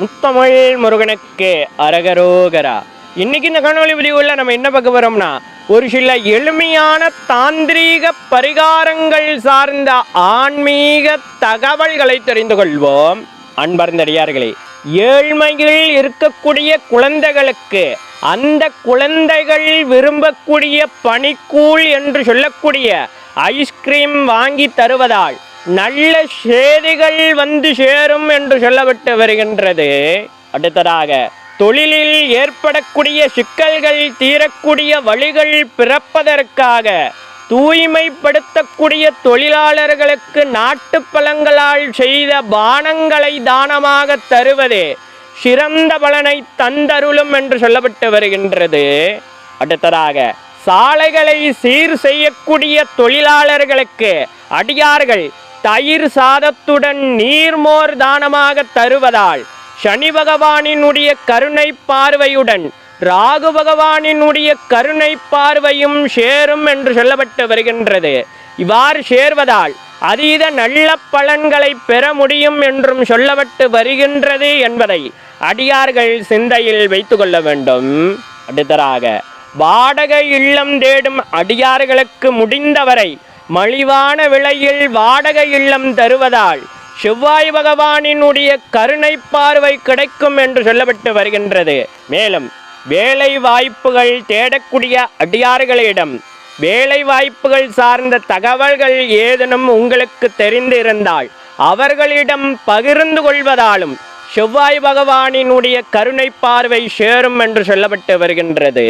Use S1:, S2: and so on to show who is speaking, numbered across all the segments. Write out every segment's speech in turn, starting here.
S1: முத்தமிழ் முருகனுக்கு அரகரோகரா. இன்னைக்கு இந்த காணொலி பதிவுல நம்ம என்ன பார்க்க போறோம்னா ஒரு சில எளிமையான தாந்திரீக பரிகாரங்கள் சார்ந்த ஆன்மீக தகவல்களை தெரிந்து கொள்வோம். அன்பர்ந்தடியார்களே ஏழ்மையில் இருக்கக்கூடிய குழந்தைகளுக்கு அந்த குழந்தைகள் விரும்பக்கூடிய பனிக்கூழ் என்று சொல்லக்கூடிய ஐஸ்கிரீம் வாங்கி தருவதால் நல்ல செய்திகள் வந்து சேரும் என்று சொல்லப்பட்டு வருகின்றது. அடுத்ததாக தொழிலில் ஏற்படக்கூடிய சிக்கல்கள் தீரக்கூடிய வழிகள் பிறப்பதற்காக தூய்மைப்படுத்தக்கூடிய தொழிலாளர்களுக்கு நாட்டு பழங்களால் செய்த பானங்களை தானமாக தருவது சிறந்த பலனை தந்தருளும் என்று சொல்லப்பட்டு வருகின்றது. அடுத்ததாக சாலைகளை சீர் செய்யக்கூடிய தொழிலாளர்களுக்கு அடியார்கள் தயிர் சாதத்துடன் நீர்மோர் தானமாக தருவதால் சனி பகவானினுடைய கருணை பார்வையுடன் ராகு பகவானினுடைய கருணை பார்வையும் சேரும் என்று சொல்லப்பட்டு வருகின்றது. இவ்வாறு சேர்வதால் அதீத நல்ல பலன்களை பெற முடியும் என்றும் சொல்லப்பட்டு வருகின்றது என்பதை அடியார்கள் சிந்தையில் வைத்து கொள்ள வேண்டும். அடுத்ததாக வாடகை இல்லம் தேடும் அடியார்களுக்கு முடிந்தவரை மலிவான விலையில் வாடகை இல்லம் தருவதால் செவ்வாய் பகவானினுடைய கருணை பார்வை கிடைக்கும் என்று சொல்லப்பட்டு வருகின்றது. மேலும் வேலை வாய்ப்புகள் தேடக்கூடிய அடியார்களிடம் வேலை வாய்ப்புகள் சார்ந்த தகவல்கள் ஏதேனும் உங்களுக்கு தெரிந்திருந்தால் அவர்களிடம் பகிர்ந்து கொள்வதாலும் செவ்வாய் பகவானினுடைய கருணை பார்வை சேரும் என்று சொல்லப்பட்டு வருகின்றது.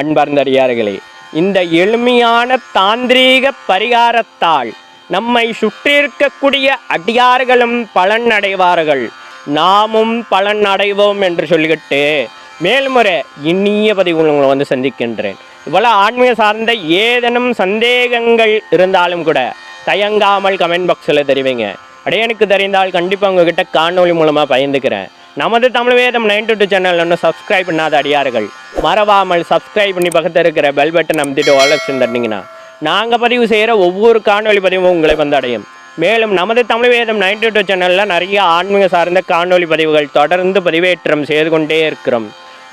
S1: அன்பர்ந்தடியார்களே இந்த எளிமையான தாந்திரீக பரிகாரத்தால் நம்மை சுற்றியிருக்கக்கூடிய அடியார்களும் பலன் அடைவார்கள் நாமும் பலன் அடைவோம் என்று சொல்லிக்கிட்டு மேல்முறை இனிய பதிவு உங்களை வந்து சந்திக்கின்றேன். இவ்வளோ ஆன்மீக சார்ந்த ஏதேனும் சந்தேகங்கள் இருந்தாலும் கூட தயங்காமல் கமெண்ட் பாக்ஸில் தெரிவிங்க. அப்படியே எனக்கு தெரிந்தால் கண்டிப்பாக உங்ககிட்ட காணொலி மூலமாக பயந்துக்கிறேன். நமது Tamil Vedam nine two channel ஒன்று சப்ஸ்கிரைப் பண்ணாத அடியார்கள். மறவாமல் சப்ஸ்கிரைப் பண்ணி பக்கத்தில் இருக்கிற பெல் பட்டன் அமுத்திட்டு ஆலோசனை தட்டினீங்கன்னா நாங்கள் பதிவு செய்கிற ஒவ்வொரு காணொலி பதிவும் உங்களை வந்து அடையும் மேலும் நமது தமிழ் வேதம் நைன்டி டூ சேனலில் நிறைய ஆன்மீக சார்ந்த காணொலி பதிவுகள் தொடர்ந்து பதிவேற்றம் செய்து கொண்டே இருக்கிறோம்.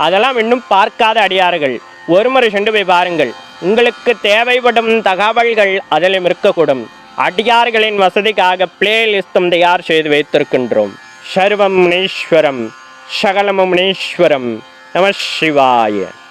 S1: அதெல்லாம் இன்னும் பார்க்காத அடியார்கள். ஒரு முறை சென்று போய் பாருங்கள். உங்களுக்கு தேவைப்படும் தகவல்கள் அதிலும் இருக்கக்கூடும். அடியார்களின் வசதிக்காக பிளேலிஸ்டும் தயார் செய்து வைத்திருக்கின்றோம். சர்வம் முனீஸ்வரம் சகலமும் முனீஸ்வரம். Namah Shivaya.